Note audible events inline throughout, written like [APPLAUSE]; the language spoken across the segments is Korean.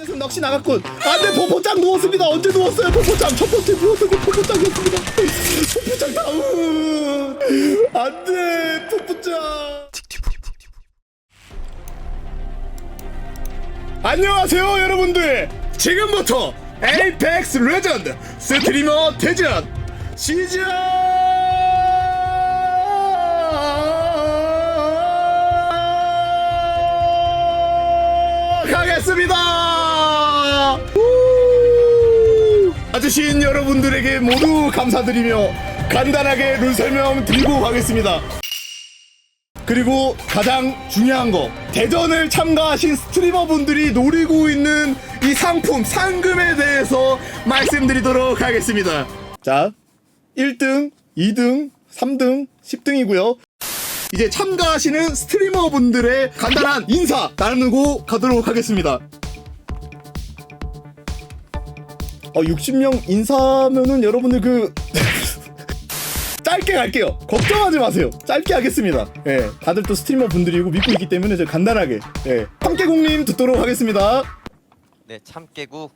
녀석 넋이 나갔군. 안돼 포포짱 누웠습니다. 언제 누웠어요 포포짱? 첫 번째 누웠던 게 포포짱이었습니다. 포포짱 다운. 안돼 포포짱. 안녕하세요 여러분들. 지금부터 에이펙스 레전드 스트리머 대전 시작. 가겠습니다. 우! 아저씨인 여러분들에게 모두 감사드리며 간단하게 룰 설명 드리고 가겠습니다. 그리고 가장 중요한 거 대전을 참가하신 스트리머 분들이 노리고 있는 이 상품 상금에 대해서 말씀드리도록 하겠습니다. 자, 1등, 2등, 3등, 10등이고요. 이제 참가하시는 스트리머 분들의 간단한 인사 나누고 가도록 하겠습니다. 어, 60명 인사면은 여러분들 그 [LAUGHS] 짧게 갈게요. 걱정하지 마세요. 짧게 하겠습니다. 예, 다들 또 스트리머 분들이고 믿고 있기 때문에 저 간단하게 예, 함께공님 듣도록 하겠습니다. 네, 참깨국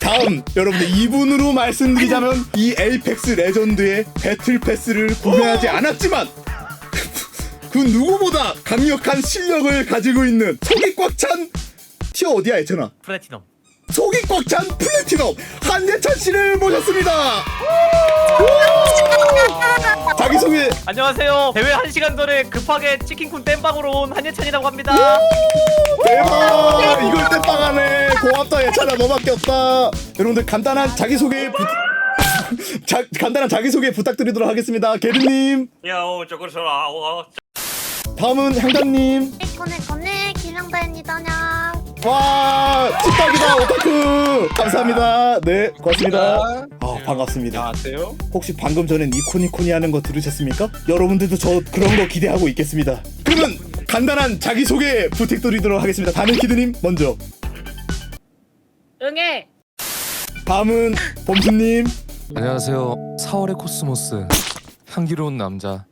다음 여러분들 이분으로 말씀드리자면 이 에이펙스 레전드의 배틀 패스를 구매하지 않았지만 [LAUGHS] 그 누구보다 강력한 실력을 가지고 있는 속이 꽉 찬 티어 어디야 예찬아? 플래티넘 속이 꽉 찬 플래티넘 한예찬 씨를 모셨습니다. 자기 소개. 안녕하세요. 대회 1시간 전에 급하게 치킨쿤 땜빵으로 온 한예찬이라고 합니다. 대박. 이걸 땜빵하네 고맙다 예찬아. 너밖에 없다. 여러분들 간단한 자기 소개 부... [LAUGHS] 자, 간단한 자기 소개 부탁드리도록 하겠습니다. 게르님. 야오 저거서 아오 다음은 향단님. 꺼내 꺼내 기량다입니다. 와 찐떡이다 오타쿠 감사합니다 네 고맙습니다 아 반갑습니다 안녕하세요. 혹시 방금 전에 니코니코니 하는 거 들으셨습니까? 여러분들도 저 그런 거 기대하고 있겠습니다 그러면 간단한 자기소개 부탁드리도록 하겠습니다 다는키드님 먼저 응애. 다음은 범수님 안녕하세요. 4월의 코스모스 향기로운 남자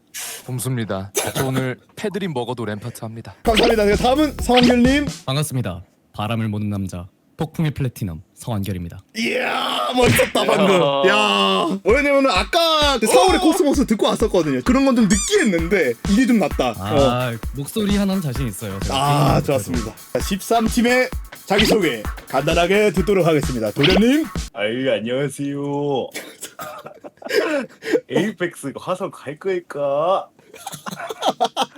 봄수입니다. 저 오늘 패드립 먹어도 램파트 합니다. 감사합니다. 네, 다음은 성한결님. 반갑습니다. 바람을 모는 남자 폭풍의 플래티넘 성한결입니다. 이야 멋있었다 방금. 야 왜냐면은 아까 그 4월의 코스모스 듣고 왔었거든요. 그런 건 좀 느끼했는데 이게 좀 낫다. 어. 아 목소리 하나는 자신 있어요. 제가 아 좋았습니다. 13팀의 자기소개 간단하게 듣도록 하겠습니다. 도련님. 아유 안녕하세요. 에이펙스 화성 갈 거니까 [LAUGHS]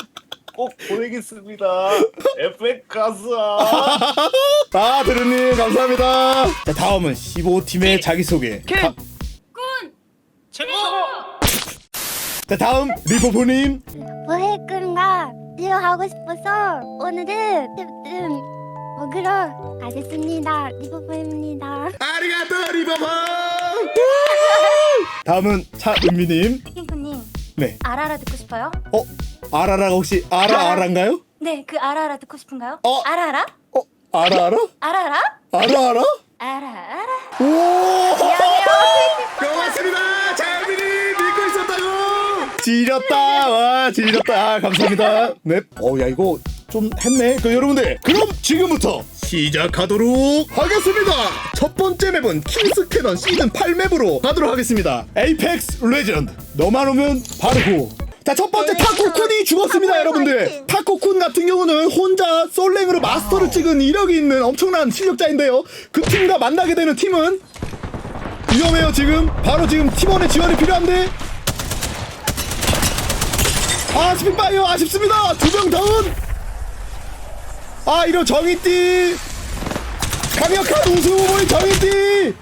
꼭 보내겠습니다. 에펙 가수아. 아 [LAUGHS] 도련님 감사합니다. 자 다음은 15팀의 자기소개. 가- 자 다음 리포포님. 뭐해 끈가 이거 하고 싶어서 오늘은 뜸뜸 먹으러 가겠습니다. 리버보입니다. 아리가또 리포포. 다음은 차은미님. 핑크님 네. 아라라 듣고 싶어요? 어 아라라가 혹시 아라 아라인가요? 네, 그 아라라 듣고 싶은가요? 어? 아라라? 어? 아라라? 알아 알아? 아라 아라? 오! 고맙습니다. 자민이 믿고 있었다고. 지렸다. 와, 지렸다. 아, 감사합니다. 네. 어, 야 이거 좀 했네. 그 여러분들, 그럼 지금부터 시작하도록 하겠습니다. 첫 번째 맵은 킹스캐넌 시즌 8 맵으로 가도록 하겠습니다. 에이펙스 레전드. 너만 오면 바르고. 자, 첫 번째 타코쿤이 죽었습니다, 여러분들. 타코쿤 같은 경우는 혼자 솔랭으로 마스터를 찍은 이력이 있는 엄청난 실력자인데요. 그 팀과 만나게 되는 팀은 위험해요, 지금. 바로 지금 팀원의 지원이 필요한데. 아, 스피파이어 아쉽습니다. 두 명 다운. 아, 이런 정의띠. 강력한 우승 후보의 정의띠.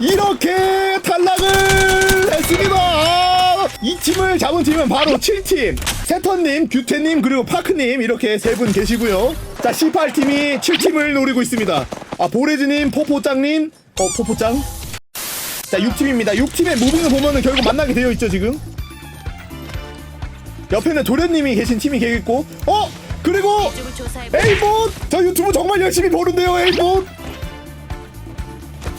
이렇게 탈락을 했습니다. 아, 이 팀을 잡은 팀은 바로 7팀. 세턴님, 규태님, 그리고 파크님 이렇게 세 분 계시고요. 자, 18팀이 7팀을 노리고 있습니다. 아, 보레즈님, 포포짱님, 어, 포포짱. 자, 6팀입니다. 6팀의 무빙을 보면은 결국 만나게 되어 있죠, 지금. 옆에는 도련님이 계신 팀이 계겠고, 어, 그리고 에이봇, 저 유튜브 정말 열심히 보는데요, 에이봇.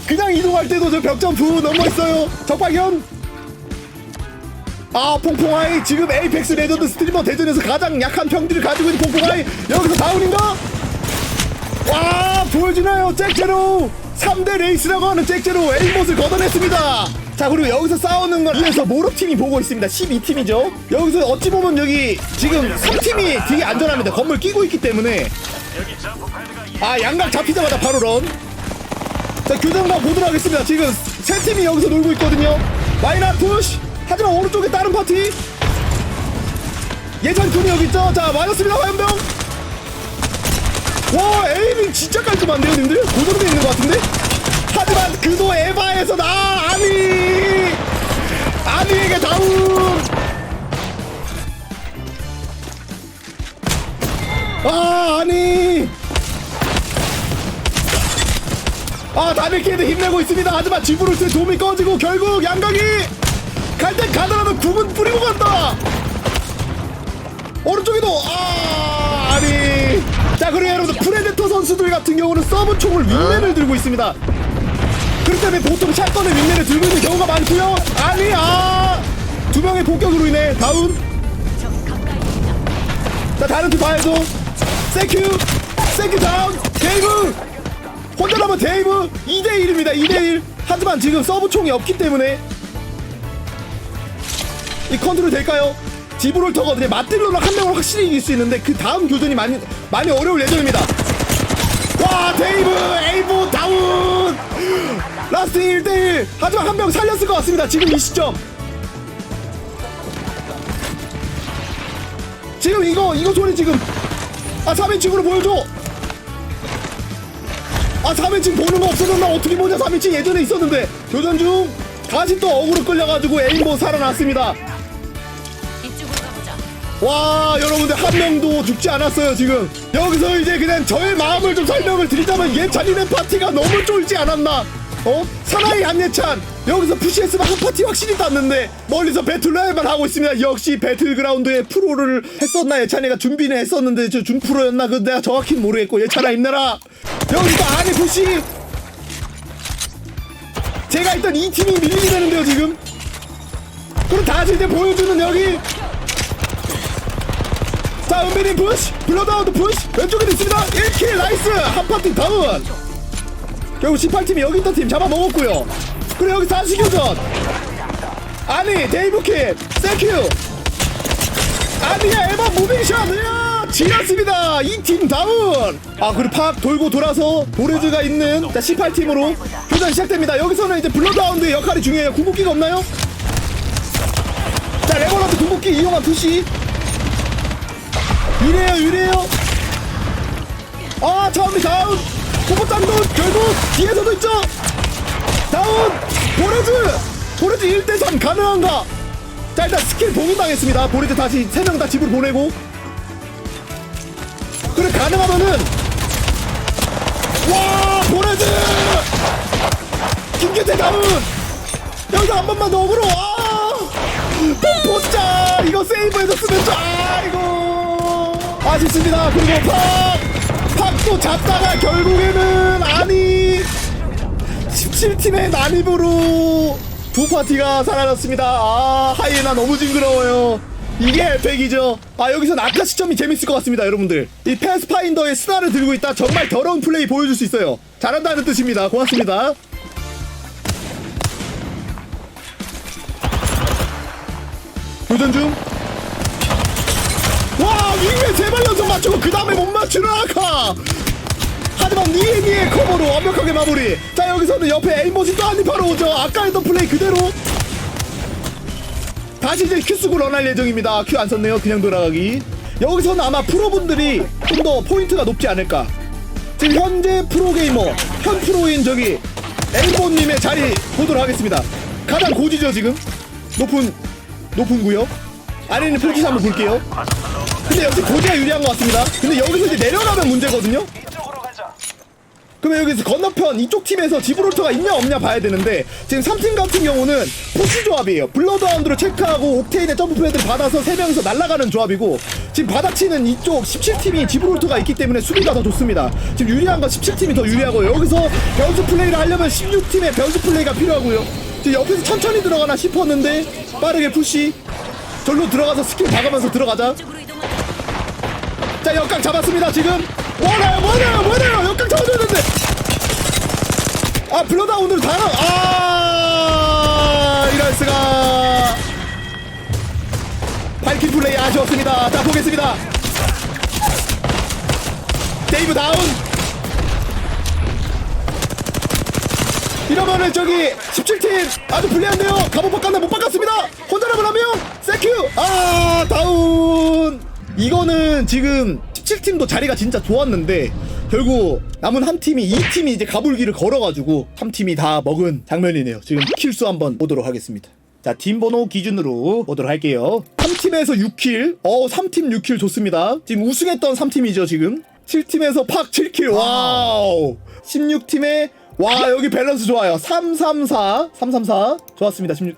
그냥 이동할 때도 저 벽 점프 넘어 있어요. 적발견. 아 퐁퐁아이 지금 에이펙스 레전드 스트리머 대전에서 가장 약한 평들을 가지고 있는 퐁퐁아이. 여기서 다운인가? 와 보여주나요? 잭제로! 3대 레이스라고 하는 잭제로 에임봇을 걷어냈습니다. 자 그리고 여기서 싸우는 걸 위해서 모로팀이 보고 있습니다. 12팀이죠. 여기서 어찌 보면 여기 지금 3팀이 되게 안전합니다. 건물 끼고 있기 때문에. 아 양각 잡히자마자 바로 런자 교전각 보도록 하겠습니다. 지금 세 팀이 여기서 놀고 있거든요. 마이너 푸시 하지만 오른쪽에 다른 파티. 예전 팀이 여기 있죠? 자 맞았습니다 화염병. 와 에이밍 진짜 깔끔한데요 님들? 고정되어 있는 것 같은데? 하지만 그도 에바에서 나 아니 아니에게 다운! 아 아니! 아 다비키드 힘내고 있습니다. 하지만 지브루스의 도움이 꺼지고 결국 양각이 갈 땐 가더라도 궁은 뿌리고 간다. 오른쪽에도 아 아니. 자 그리고 여러분들 프레데터 선수들 같은 경우는 서브 총을 윙맨을 들고 있습니다. 그렇기 때문에 보통 샷건의 윙맨을 들고 있는 경우가 많고요. 아니 아두 명의 폭격으로 인해 다운. 자 다른 팀 봐야죠. 세큐. 세큐 다운. 데이브. 혼자 남은 데이브. 2대1입니다 2대1 하지만 지금 서브 총이 없기 때문에 이 컨트롤 될까요? 지브롤터거든요. 맞들로는 한 명을 확실히 이길 수 있는데 그 다음 교전이 많이 많이 어려울 예정입니다. 와 데이브 에이브 다운 라스트 1대1 하지만 한 명 살렸을 것 같습니다. 지금 이 시점 지금 이거 이거 소리 지금 아 3인칭으로 보여줘 아 3인칭 보는 거 없어졌나 어떻게 보자 3인칭 예전에 있었는데 교전 중 다시 또 어그로 끌려가지고 에임보 살아났습니다. 와 여러분들 한 명도 죽지 않았어요 지금. 여기서 이제 그냥 저의 마음을 좀 설명을 드리자면 예찬이네 파티가 너무 쫄지 않았나? 어? 사나이 안예찬! 여기서 푸시했으면 한 파티 확실히 땄는데 멀리서 배틀로얄만 하고 있습니다. 역시 배틀그라운드에 프로를 했었나? 예찬이가 준비는 했었는데 저 준프로였나? 그 내가 정확히는 모르겠고. 예찬아 힘내라! 여기서 아니 푸시! 제가 일단 이 팀이 밀리게 되는데요 지금. 그럼 다시 이제 보여주는 여기 자 은빈이 푸시 블러드아웃 푸시 왼쪽에 있습니다. 1킬 나이스! 한 파티 다운! 결국 18팀이 여기 있던 팀 잡아먹었고요. 그리고 여기 사시교전! 아니 데이브킥 세큐! 아니야 에바 무빙샷! 이야 지렸습니다! 이 팀 다운! 아 그리고 팍 돌고 돌아서 보레즈가 있는 자 18팀으로 교전 시작됩니다. 여기서는 이제 블러드아웃의 역할이 중요해요. 궁극기가 없나요? 자 레버런트 궁극기 이용한 푸시 유리해요 유리해요. 아 처음이 다운. 포포짱도 결국 뒤에서도 있죠. 다운. 보레즈. 보레즈 1대3 가능한가? 자 일단 스킬 봉인당했습니다. 보레즈 다시 3명 다 집으로 보내고. 그래 가능하면은 와 보레즈! 김규태 다운! 여기서 한 번만 더 어그로 아! 보자! 이거 세이브해줬으면 좋 아이고 아쉽습니다. 그리고 팍팍또 잡다가 결국에는 아니! 17팀의 난입으로 두 파티가 사라졌습니다. 아 하이에나 너무 징그러워요. 이게 에펙이죠. 아 여기서 아까 시점이 재밌을 것 같습니다 여러분들. 이 패스파인더의 스나를 들고 있다. 정말 더러운 플레이 보여줄 수 있어요. 잘한다는 뜻입니다. 고맙습니다. 교전 중. 와, 윙맨 세발 연속 맞추고 그 다음에 못 맞추는 아카. 하지만 니에니의 커버로 완벽하게 마무리. 자, 여기서는 옆에 에이모지 또 한입 바로 오죠. 아까 했던 플레이 그대로. 다시 이제 큐 쓰고 런할 예정입니다. 큐 안 썼네요. 그냥 돌아가기. 여기서는 아마 프로분들이 좀 더 포인트가 높지 않을까. 지금 현재 프로게이머, 현 프로인 저기 에이모님의 자리 보도록 하겠습니다. 가장 고지죠, 지금? 높은 높은 구역 아래는 포지션 한번 볼게요 근데 역시 고지가 유리한 것 같습니다. 근데 여기서 이제 내려가면 문제거든요? 그러면 여기서 건너편 이쪽 팀에서 지브롤터가 있냐 없냐 봐야 되는데 지금 3팀 같은 경우는 포시 조합이에요. 블러드하운드로 체크하고 옥테인의 점프 패드를 받아서 3명이서 날아가는 조합이고 지금 받아치는 이쪽 17팀이 지브롤터가 있기 때문에 수비가 더 좋습니다. 지금 유리한 건 17팀이 더 유리하고 여기서 변수 플레이를 하려면 16팀의 변수 플레이가 필요하고요. 지금 옆에서 천천히 들어가나 싶었는데 빠르게 푸시. 절로 들어가서 스킬 박으면서 들어가자. 이쪽으로 자. 자 역각 잡았습니다 지금. 뭐나요 뭐나요 뭐나요 역각 안돼 아 블러다운으로 다나 아 이럴 수가. 발킬 플레이 아쉬웠습니다. 자 보겠습니다. 데이브 다운. 이러면은 저기 17팀 아주 불리한데요. 갑옷 바꿨나 못 바꿨습니다. 혼자 남은 한명 세큐! 아 다운 이거는 지금 17팀도 자리가 진짜 좋았는데 결국 남은 한 팀이 2팀이 이제 가불기를 걸어가지고 3팀이 다 먹은 장면이네요. 지금 킬수 한번 보도록 하겠습니다. 자 팀 번호 기준으로 보도록 할게요. 3팀에서 6킬. 어 3팀 6킬 좋습니다. 지금 우승했던 3팀이죠 지금? 7팀에서 팍 7킬. 와우. 16팀에 와 여기 밸런스 좋아요. 334 334 좋았습니다 16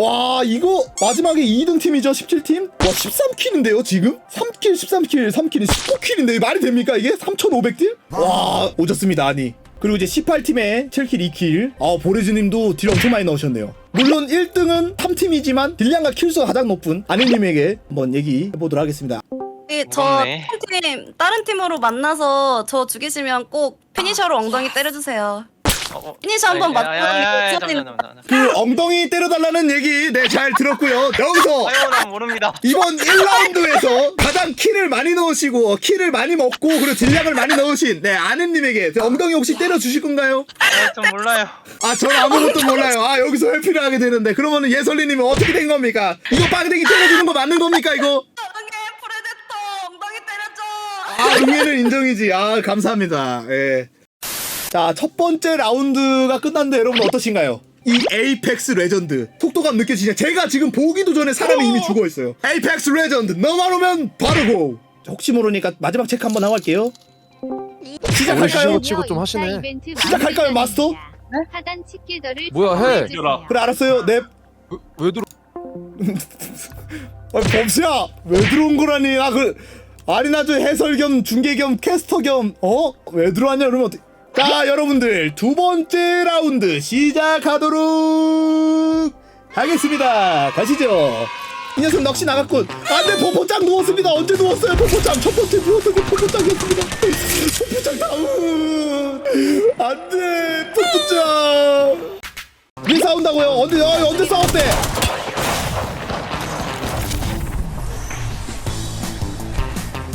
와 이거 마지막에 2등 팀이죠 17팀? 와 13킬인데요 지금? 3킬 13킬 3킬 19킬인데 말이 됩니까 이게? 3500딜? 와 오졌습니다 아니. 그리고 이제 18팀에 7킬 2킬. 아 보레즈님도 딜 엄청 많이 넣으셨네요. 물론 1등은 3팀이지만 딜량과 킬수가 가장 높은 아니님에게 한번 얘기해 보도록 하겠습니다. 네, 저 고맙네. 팀 다른 팀으로 만나서 저 죽이시면 꼭 피니셔로 엉덩이 때려주세요. 어, 피니셔 한번 맞고 잠깐만, 잠깐만, 잠깐만. 그 엉덩이 때려달라는 얘기 네 잘 들었고요 여기서 [LAUGHS] 아유 난 모릅니다 이번 1라운드에서 가장 키를 많이 넣으시고 키를 많이 먹고 그리고 딜량을 많이 넣으신 네 아는님에게 엉덩이 혹시 때려 주실 건가요? 아, 좀 몰라요 아 저는 아무것도 몰라요 아 여기서 회피를 하게 되는데 그러면은 예설리님은 어떻게 된 겁니까? 이거 빵댕이 때려주는 거 맞는 겁니까 이거? 프레데터 엉덩이 때려줘. 아 응애는 인정이지 아 감사합니다 예. 자 첫 번째 라운드가 끝났는데 여러분 어떠신가요? 이 에이펙스 레전드 속도감 느껴지냐 제가 지금 보기도 전에 사람이 이미 죽어 있어요 에이펙스 레전드 너만 오면 바로 고 혹시 모르니까 마지막 체크 한번 하고 갈게요 시작할까요? 이거 치고 좀 하시네. 시작할까요, 마스터? 하단 치킬더를 뭐야, 해. 그래 알았어요 넵 왜, 왜 들어? [LAUGHS] 아니 범수야 왜 들어온 거라니 아 그 아니 나저 해설 겸 중계 겸 캐스터 겸 어? 왜 들어왔냐 그러면 어떻게 자 여러분들 두 번째 라운드 시작하도록 하겠습니다. 가시죠. 이 녀석 넋이 나갔군. 안돼 포포짱 누웠습니다. 언제 누웠어요? 포포짱 첫 번째 누웠을 때 포포짱이었습니다. 포포짱 다운. 안돼 포포짱 왜 싸운다고요? 언제 어, 언제 싸웠대?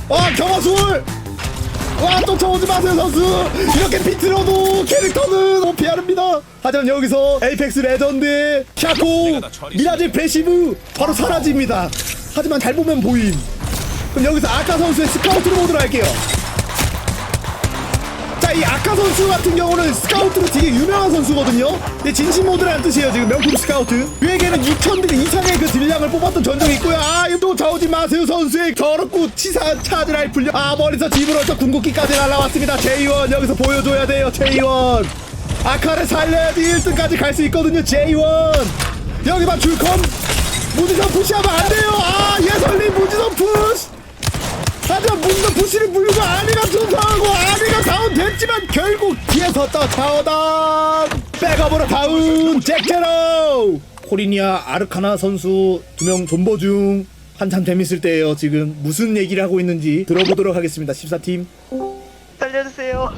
아 경화술 와 쫓아오지 마세요 선수. 이렇게 비틀어도 캐릭터는 못 피하릅니다. 하지만 여기서 에이펙스 레전드의 샤코 미라지 패시브 바로 사라집니다. 하지만 잘 보면 보임. 그럼 여기서 아까 선수의 스카우트로 보도록 할게요. 자, 이 아카 선수 같은 경우는 스카우트로 되게 유명한 선수거든요. 근데 진심 모드라는 뜻이에요, 지금 명품 스카우트. 그에게는 6천딜 이상의 그 딜량을 뽑았던 전적이 있고요. 아, 이거 저오지 마세요, 선수의 더럽고 치사한 차지 라이플. 아, 머리서 집으로서 궁극기까지 날라왔습니다. 제이원, 여기서 보여줘야 돼요, 제이원. 아카를 살려야지 1등까지 갈 수 있거든요, 제이원. 여기만 줄컴. 무지성 푸시하면 안 돼요. 아, 예설님 무지성 푸시. 하지만 문도 부시를 물고 아리가 중상하고 아리가 다운 됐지만 결국 뒤에서 또 차오단 백업으로 다운 잭제로! 코리니아 아르카나 선수 두 명 존버 중 한참 재밌을 때예요 지금. 무슨 얘기를 하고 있는지 들어보도록 하겠습니다 14팀. 살려주세요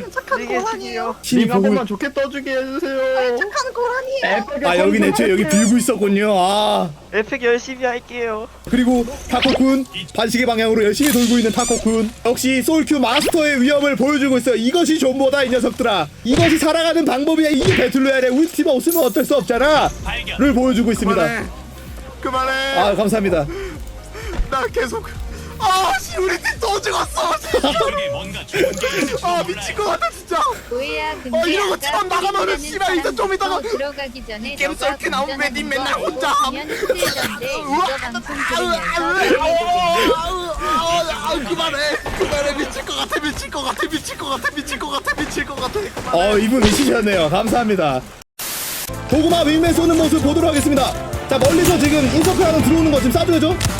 저희는 착한 고란이에요. 신이 보고 좋게 떠주게 해주세요. 착한 고란이에요. 아 여긴 애초에 여기 빌고 있었군요. 아. 에픽 열심히 할게요. 그리고 타코쿤 반시계 방향으로 열심히 돌고 있는 타코쿤. 역시 솔큐 마스터의 위험을 보여주고 있어 요. 이것이 존보다 이 녀석들아. 이것이 살아가는 방법이야. 이게 배틀로얄에 우리 팀 없으면 어쩔 수 없잖아. 를 보여주고 있습니다. 그만해. 아 감사합니다. 나 계속. 아, 씨, 우리 팀또 죽었어. 아, 미칠 것 같아, 진짜. 오해야 근데 어, 이러고 아까 집안 나가면은 씨발, 이제 좀 이따가 전에 게임 너가 썰기 나오면 운전하는 님 맨날 [LAUGHS] 거 혼자 보면 힘들던데 이거 방송 아우, 들으면서 아우, 아우, 아우, 그만해. 그만해. 미칠 것 같아, 미칠 것 같아, 미칠 것 같아, 미칠 것 같아, 미칠 것 같아. 그만해. 어 이분 미치셨네요 감사합니다 고구마 윙맨 쏘는 모습 보도록 하겠습니다 자 멀리서 지금 인서클 하나 들어오는 거 지금 쏴줘야죠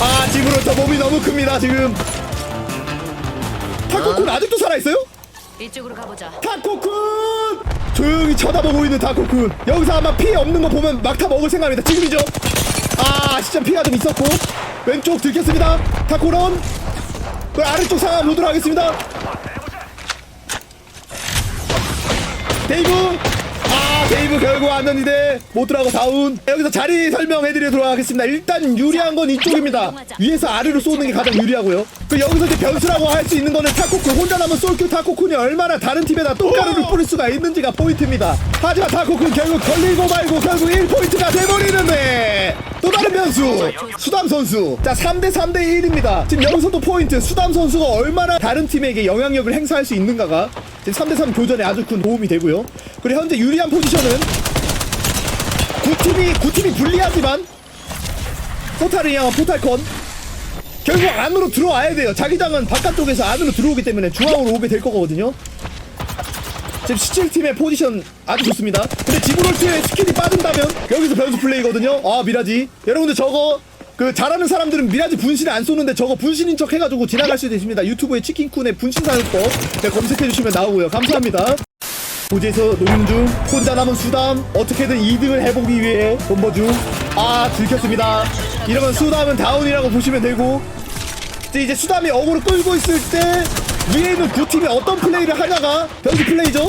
아 지브로 저 몸이 너무 큽니다 지금. 타코쿤 어? 아직도 살아있어요? 이쪽으로 가보자. 타코쿤! 조용히 쳐다보고 있는 타코쿤. 여기서 아마 피 없는 거 보면 막 타 먹을 생각입니다. 지금이죠? 아 진짜 피가 좀 있었고. 왼쪽 들켰습니다. 타코런 그 아래쪽 상황 보도록 하겠습니다. 데이브 데이브 결국 못 들어가고 다운. 여기서 자리 설명해드리도록 하겠습니다. 일단 유리한 건 이쪽입니다. 위에서 아래로 쏘는 게 가장 유리하고요. 그 여기서 이제 변수라고 할 수 있는 거는 타코쿠 혼자 남은 솔큐 타코쿠니 얼마나 다른 팀에다 똥가루를 뿌릴 수가 있는지가 포인트입니다. 하지만 타코쿠는 결국 걸리고 말고 결국 1포인트가 돼버리는데 또 다른 변수. 수담 선수. 자 3대 3대 1입니다. 지금 여기서도 포인트. 수담 선수가 얼마나 다른 팀에게 영향력을 행사할 수 있는가가 지금 3대 3 교전에 아주 큰 도움이 되고요. 그리고 현재 유리한 포지션은 구팀이 구팀이 불리하지만 포탈을 향한 포탈컨 결국 안으로 들어와야 돼요. 자기장은 바깥쪽에서 안으로 들어오기 때문에 중앙으로 오게 될 거거든요 지금 17팀의 포지션 아주 좋습니다. 근데 지브롤트의 스킬이 빠진다면 여기서 변수 플레이거든요. 아 미라지. 여러분들 저거 그 잘하는 사람들은 미라지 분신에 안 쏘는데 저거 분신인 척 해가지고 지나갈 수도 있습니다. 유튜브에 치킨쿤의 분신 사용법 네, 검색해주시면 나오고요. 감사합니다. 도지에서 노는 중 혼자 남은 수담 어떻게든 2등을 해보기 위해 본버 중아 들켰습니다. 이러면 수담은 다운이라고 보시면 되고 이제 수담이 어그로 끌고 있을 때 위에 있는 두 팀이 어떤 플레이를 하냐가 변수 플레이죠.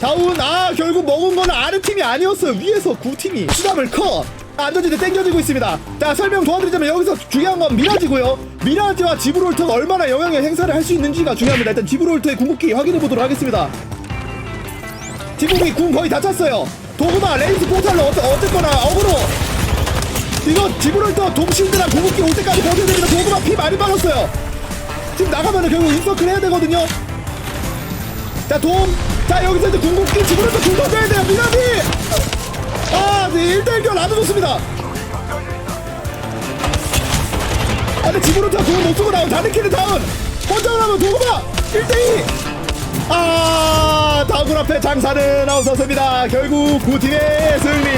다운 아 결국 먹은 거는 아는 팀이 아니었어요. 위에서 구 팀이 수담을 컷. 안전지대 땡겨지고 있습니다. 자 설명 도와드리자면 여기서 중요한 건 미라지고요. 미라지와 지브롤터가 얼마나 영향을 행사를 할 수 있는지가 중요합니다. 일단 지브롤터의 궁극기 확인해 보도록 하겠습니다. 지붕이 궁 거의 다 찼어요. 도구마 레이스 포탈로 어째, 어쨌거나 어그로 이거 지브롤터 돔실드랑 궁극기 올 때까지 버텨야 됩니다. 도구마 피 많이 빠졌어요. 지금 나가면은 결국 인서클 해야 되거든요. 자, 돔. 자, 여기서 이제 궁극기 지브롤터 궁 던져야 돼요. 미나미! 아, 네, 1대1 아주 좋습니다. 아, 근데 지브롤터 궁을 못 쓰고 나온 다르키는 다운. 혼자 나면 도구마 1대2. 아, 다군 앞에 장사는 아웃서습니다 결국 구팀의 승리.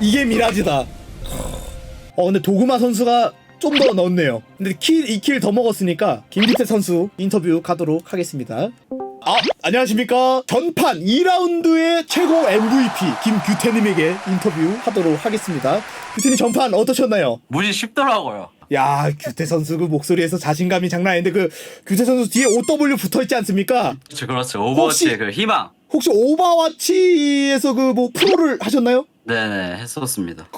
이게 미라지다. 어 근데 도구마 선수가 좀 더 넣었네요. 근데 킬 2킬 더 먹었으니까 김기태 선수 인터뷰 가도록 하겠습니다. 아 안녕하십니까 전판 2라운드의 최고 MVP 김규태님에게 인터뷰 하도록 하겠습니다. 규태님 전판 어떠셨나요? 무지 쉽더라고요. 야 규태 선수 그 목소리에서 자신감이 장난 아닌데 그 규태 선수 뒤에 OW 붙어 있지 않습니까? 그렇죠, 그렇죠. 오버워치의 혹시- 그 희망. 혹시 오버워치에서 그 뭐 프로를 하셨나요? 네네, 했었습니다.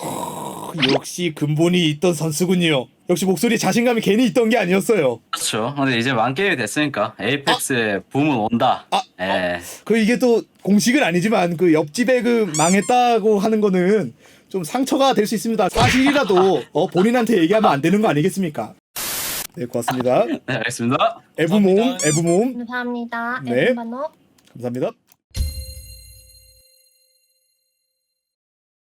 역시 근본이 있던 선수군요. 역시 목소리에 자신감이 괜히 있던 게 아니었어요. 그렇죠. 근데 이제 만 게임이 됐으니까 에이펙스의 붐은 온다. 아, 예. 그 이게 또 공식은 아니지만 그 옆집에 그 망했다고 하는 거는 좀 상처가 될 수 있습니다. 사실이라도 어, 본인한테 얘기하면 안 되는 거 아니겠습니까? 네, 고맙습니다. 네, 알겠습니다. 에브몸, 에브몸, 감사합니다. 네. 에브바노. 감사합니다.